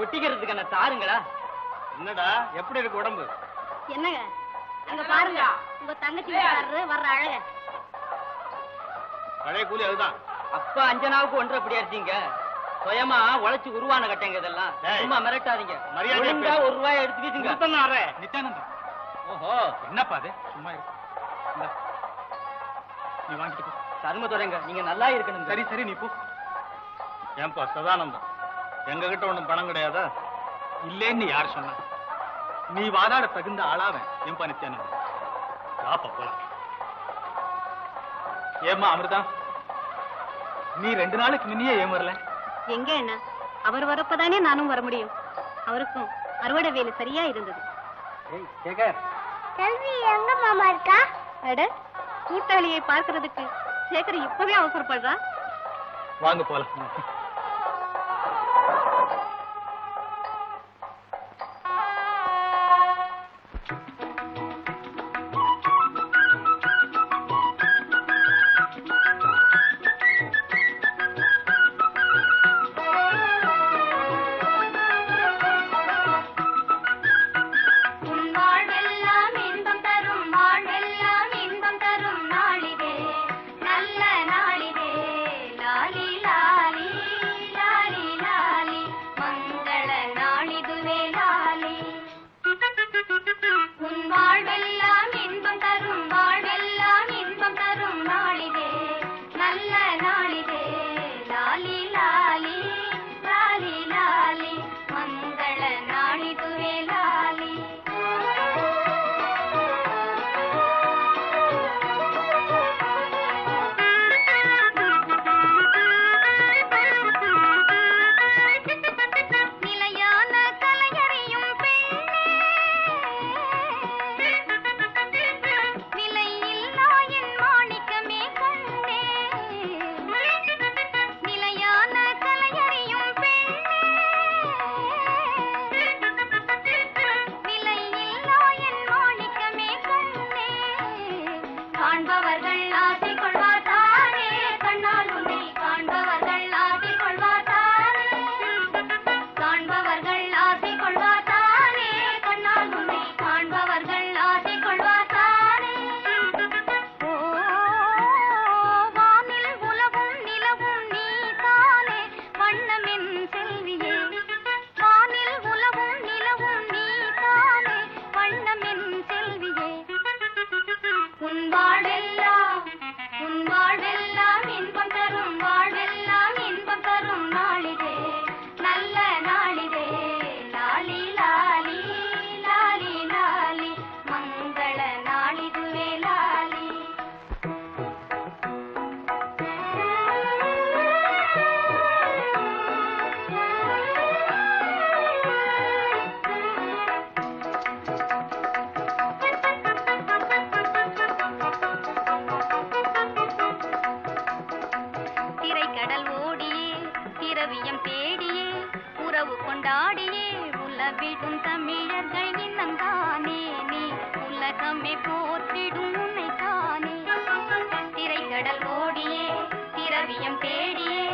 ஒட்டிக்கிறதுக்கு என்ன தாருங்களா? என்னடா? எப்படி இருக்கு உடம்பு? என்னங்க? அங்க பாருங்க. உங்க தங்கச்சி வர்ற அழக. பழைய கூலி அதுதான். அப்ப அஞ்சனாவுக்கு ஒன்றரை அப்படி அடிச்சீங்க சுயமா உழைச்சு உருவான கட்டைங்க இதெல்லாம். சும்மா மிரட்டாதீங்க. பேசு. ஒரு ரூபாய் எடுத்து வீசுங்க நித்யானந்தம் ஓஹோ. என்னப்பா அது? சும்மா இருக்கு. நீ வாங்கிட்டு போ. சர்ம துறைங்க. நீங்க நல்லா இருக்கணும் சரி சரி நீ போ. ஏன்பா சதானந்தம். எங்க கிட்ட ஒண்ணும் பணம் கிடையாதா? இல்லேன்னு யார் சொன்னா? நீ வாதாட தகுந்த ஆளாவன் ஏன்பா நித்யானந்தம் வாப்பா போலாம். ஏம்மா அமிர்தா? நீ ரெண்டு நாளைக்கு முன்னையே ஏன் வரல? எங்க என்ன அவர் வரப்பதானே நானும் வர முடியும். அவருக்கும் அறுவடை வேலை சரியா இருந்தது. சேகர். செல்வி எங்க மாமா இருக்கா? அட கூட்டாளியை பார்க்கிறதுக்கு சேகர் இப்பவே அவசரப்படுறா? வாங்க போலாம். உலவிடும் தமிழர்கள் இன்னந்தானே நீ உலகமே போற்றிடும் உன்னை தானே. திரைக்கடல் ஓடியே திரவியம் தேடியே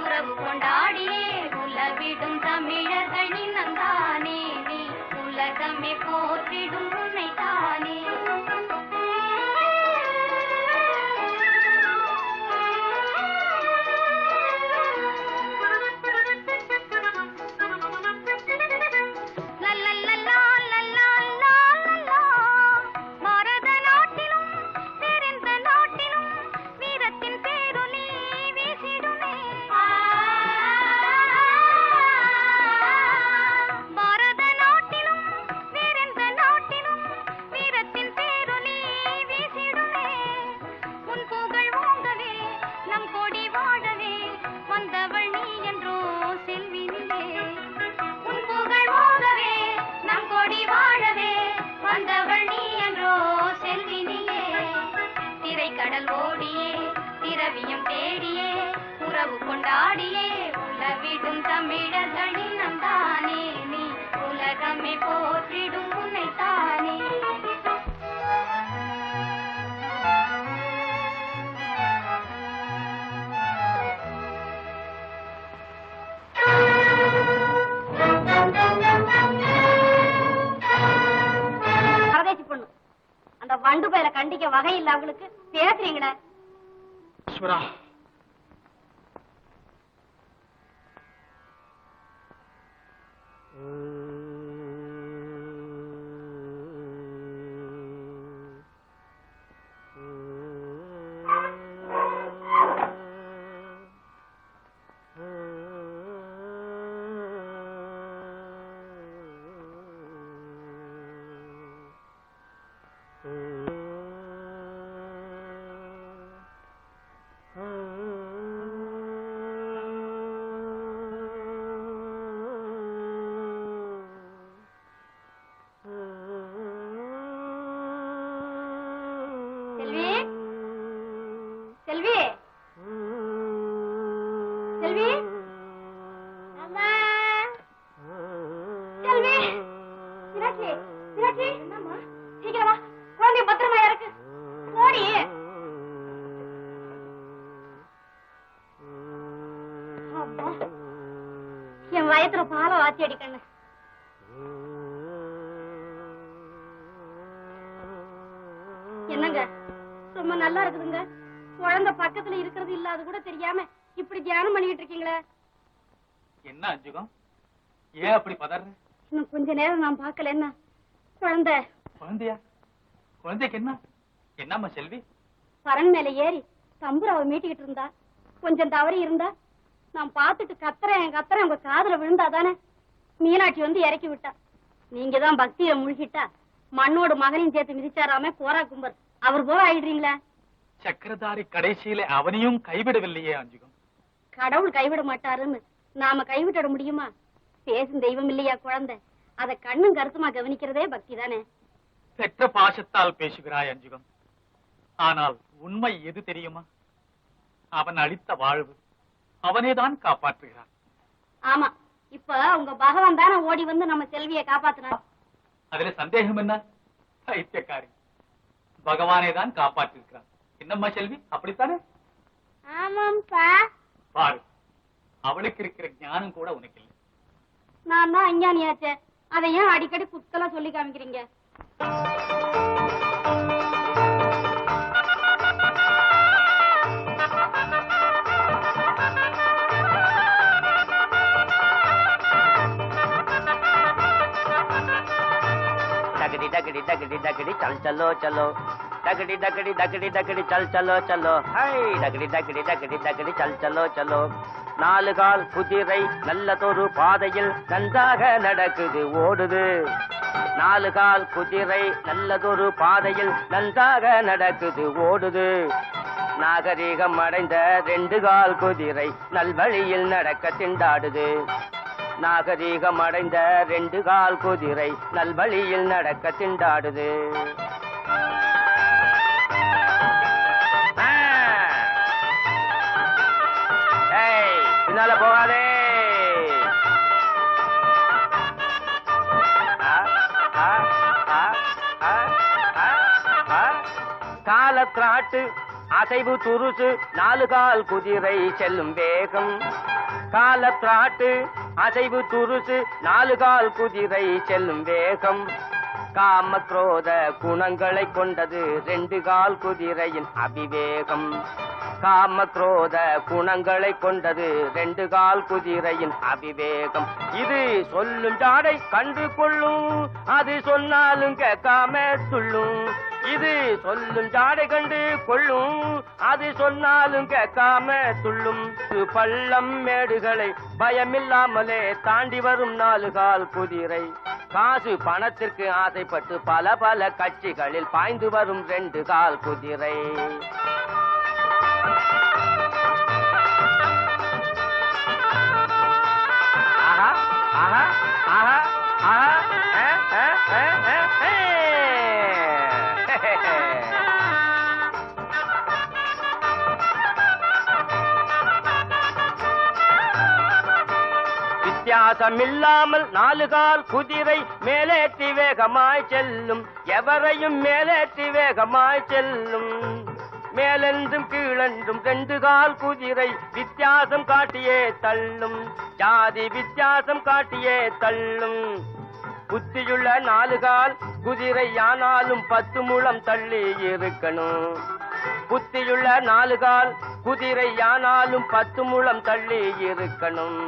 உறவு கொண்டாடியே உலவிடும் தமிழர்கள் இன்னந்தானே நீ உலகமே போற்றிடும் தேடியே உறவு கொண்டாடியே உலவிடும் தமிழர்களின் நந்தானே நீ உலகமே போற்றிடும் உன்னைத்தானே. அந்த வண்டு பயில கண்டிக்க வகை இல்ல அவங்களுக்கு. பேசுறீங்களே? அப்பா. என் வயத்துல பாலை வாத்தி அடிக்கண்ணு. என்னங்க? ரொம்ப நல்லா இருக்குதுங்க. குழந்தை பக்கத்துல இருக்கிறது இல்லாத கூட தெரியாம இப்படி தியானம் பண்ணிட்டு இருக்கீங்களே? என்ன அஞ்சுகம்? ஏன் அப்படி பதற? இன்னும் கொஞ்ச நேரம் நான் பார்க்கல என்ன குழந்தை. குழந்தையா? குழந்தைக்கு என்ன? என்னம்மா செல்வி? பரன் மேல ஏறி தம்புராவை மீட்டிக்கிட்டு இருந்தா. கொஞ்சம் தவறி இருந்தா நான் பார்த்துட்டு கத்துறேன் கத்துறேன். உங்க காதுல விழுந்தாதானே மீனாட்சி வந்து இறக்கி விட்டா. நீங்க தான் பக்தியில முழுகிட்டா. மண்ணோடு மகனையும் சேர்த்து மிதிச்சாராமே போரா கும்பர். அவர் போல ஆயிடுறீங்களே? சக்கரதாரி கடைசியில அவனையும் கைவிடவில்லையே அஞ்சுகம் கடவுள் கைவிட மாட்டாருன்னு நாம கைவிட்டுட முடியுமா? பேசும் தெய்வம் இல்லையா குழந்தை? அத கண்ணும் கருத்துமா கவனிக்கிறதே பக்தி தானே? பெற்ற பாசத்தால் பேசுகிறாய் அஞ்சுகம் ஆனால் உண்மை எது தெரியுமா? அவன் அளித்த வாழ்வு. அவனேதான் காப்பாற்றுகிறான். ஆமா இப்ப உங்க பகவான் தானே ஓடி வந்து நம்ம செல்வியை காப்பாத்தினார். அதுல சந்தேகம் என்ன? பைத்தியக்காரி. பகவானே தான் காப்பாற்றிருக்கிறான் என்னம்மா செல்வி அப்படித்தானே? ஆமாம்பா பாரு அவளுக்கு இருக்கிற ஞானம் கூட உனக்கு இல்லை நான் தான் அஞ்ஞானியாச்சே. அதை ஏன் அடிக்கடி குத்தலா சொல்லி காமிக்கிறீங்க. डगडी डगडी डगडी डगडी चल चलो चलो डगडी डगडी डगडी डगडी चल चलो चलो हाय डगडी डगडी डगडी डगडी चल चलो चलो நாலு கால் குதிரை நல்லதொரு பாதையில் நன்றாக நடக்குது ஓடுது நாலு கால் குதிரை நல்லதொரு பாதையில் நன்றாக நடக்குது ஓடுது நாகரீகம் அடைந்த ரெண்டு கால் குதிரை நல்வழியில் நடக்க திண்டாடுது நாகரீகம் அடைந்த ரெண்டு கால் குதிரை நல்வழியில் நடக்க திண்டாடுது. பின்னால போகாதே. ஆ, காலத்திராட்டு அசைவு துருசு நாலு கால் குதிரை செல்லும் வேகம். காலத்திராட்டு அசைவு துருசு நாலு கால் குதிரை செல்லும் வேகம். காம குரோத குணங்களை கொண்டது ரெண்டு கால் குதிரையின் அபிவேகம். காம குரோத குணங்களை கொண்டது ரெண்டு கால் குதிரையின் அபிவேகம். இது சொல்லும் ஜாடை கண்டு கொள்ளும் அது சொன்னாலும் கேட்காம சொல்லும். இது சொல்லும் ஜாடை கண்டு கொள்ளும் அது சொன்னாலும் கேட்காம துள்ளும் பள்ளம் மேடுகளை பயமில்லாமலே தாண்டி வரும் நாலு கால் குதிரை. காசு பணத்திற்கு ஆசைப்பட்டு பல பல கட்சிகளில் பாய்ந்து வரும் ரெண்டு கால் குதிரை. ஆஹா ஆஹா வித்தியாசமில்லாமல் நாலு கால் குதிரை மேலேற்றி வேகமாய் செல்லும். எவரையும் மேலேற்றி வேகமாய் செல்லும். மேலெந்தும் கீழென்றும் ரெண்டு கால் குதிரை வித்தியாசம் காட்டியே தள்ளும். ஜாதி வித்தியாசம் காட்டியே தள்ளும். புத்தியுள்ள நாலு கால் குதிரை யானாலும் பத்து முழம் தள்ளி இருக்கணும். புத்தியுள்ள நாலு கால் குதிரை யானாலும் பத்து முழம் தள்ளி இருக்கணும்.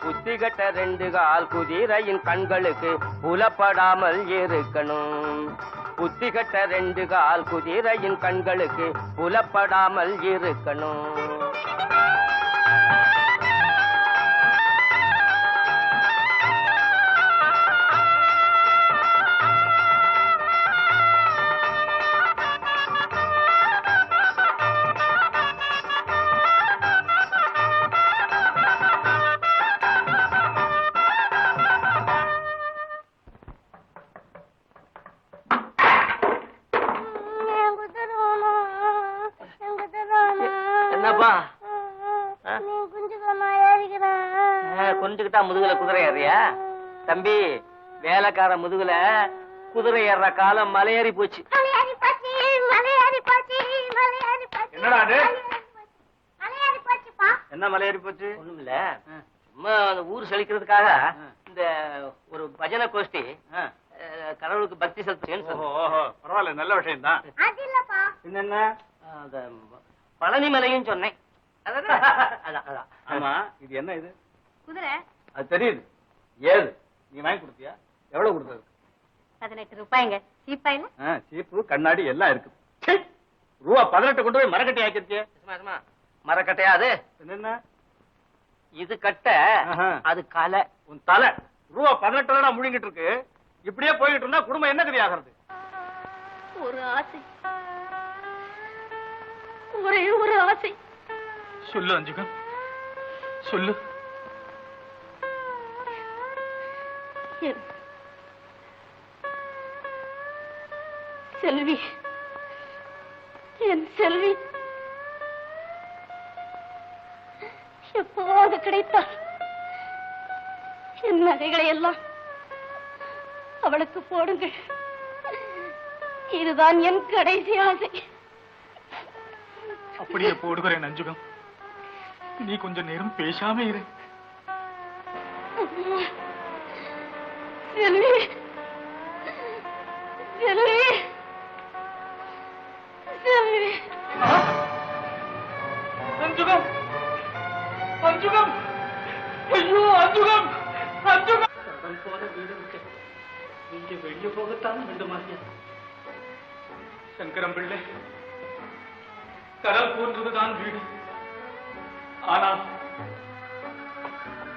புத்தி கட்ட ரெண்டு கால் குதிரையின் கண்களுக்கு புலப்படாமல் இருக்கணும். புத்தி கட்ட ரெண்டு கால் குதிரையின் கண்களுக்கு புலப்படாமல் இருக்கணும். தம்பி வேலைக்கார முதுகுல குதிரை ஏறுற காலம் மலையேறி போச்சு. என்னடா அது? என்ன மலையேறி போச்சு? ஒண்ணும் இல்ல சும்மா அந்த ஊர் செழிக்கிறதுக்காக இந்த ஒரு பஜனை கோஷ்டி கடவுளுக்கு பக்தி. ஓஹோ பரவாயில்ல நல்ல விஷயம் தான் என்னென்ன? அந்த பழனி மலையும் சொன்னேன். அதான், அதான், அதான். ஆமா இது என்ன இது? குதிரை. அது தெரியுது. ஏது? நீ வாங்கி கொடுத்தியா? எவ்வளவு கொடுத்தது? பதினெட்டு ரூபாய்ங்க. சீப்பாயில ஆ, சீப்பு கண்ணாடி எல்லாம் இருக்குது சீ! ரூபா பதினெட்டு கொண்டு போய் மரக்கட்டி சும்மா. மரக்கட்டையா அது? என்னென்ன? இது கட்ட ஆஹா. அது கலை. உன் தலை. ரூபா பதினெட்டு தான் முழுங்கிட்டு இருக்கு. இப்படியே போயிட்டு இருந்தா குடும்பம் என்ன கதி ஆகிறது? ஒரு ஆசை. ஒரே ஒரு ஆசை. சொல்லு அஞ்சுகம் சொல்லு. என் செல்வி என் செல்வி எப்போது கிடைத்தால் என் நகைகளை எல்லாம் அவளுக்கு போடுங்கள். இதுதான் என் கடைசி ஆசை. அப்படியே போடுகிறேன் அஞ்சுகம் நீ கொஞ்ச நேரம் பேசாம இரு. செல்வி செல்வி செல்வி அஞ்சுகம். அஞ்சுகம். ஐயோ அஞ்சுகம். அஞ்சுகம். கடல் போல வீடு விட்டு. நீங்க வெளியே போகத்தான் வேண்டுமாறியா சங்கரம் பிள்ளை கடல் போன்றதுதான் வீடு. ஆனால்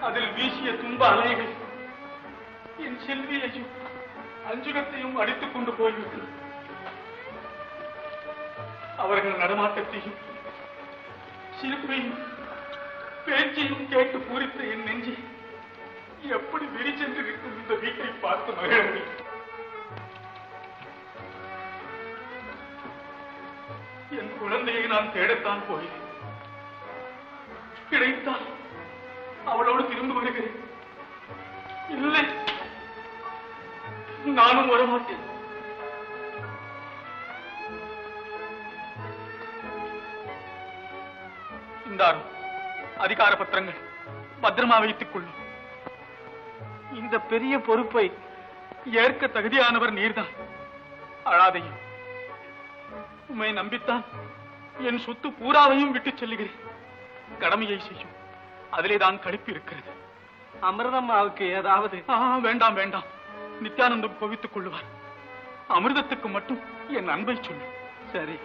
அதில் வீசிய துன்ப அலைகள் என் செல்வியையும் அஞ்சுகத்தையும் அடித்துக் கொண்டு போய்விட்டது. அவர்கள் நடமாட்டத்தையும் சிரிப்பையும் பேச்சையும் கேட்டு பூரித்த என் நெஞ்சை எப்படி விரிச்சென்று இருக்கும் இந்த வீட்டை பார்த்து மகிழவில்லை என் குழந்தையை நான் தேடத்தான் போகிறேன். கிடைத்தால் அவளோடு திரும்ப வருகிறேன். இல்லை நானும் வரமாட்டேன் இந்தாரும் அதிகார பத்திரங்கள் பத்திரமா வைத்துக் கொள்ளும் இந்த பெரிய பொறுப்பை ஏற்க தகுதியானவர் நீர்தான். அழாதையும் உம்மை நம்பித்தான் என் சொத்து பூராவையும் விட்டுச் செல்லுகிறேன். கடமையை செய்யும் அதிலே தான் கழிப்பு இருக்கிறது அமிர்தம்மாவுக்கு ஏதாவது வேண்டாம் வேண்டாம். நித்யானந்தம் கோவித்துக் கொள்ளுவார். அமிர்தத்துக்கு மட்டும் என் அன்பை சொல்லு. சரி.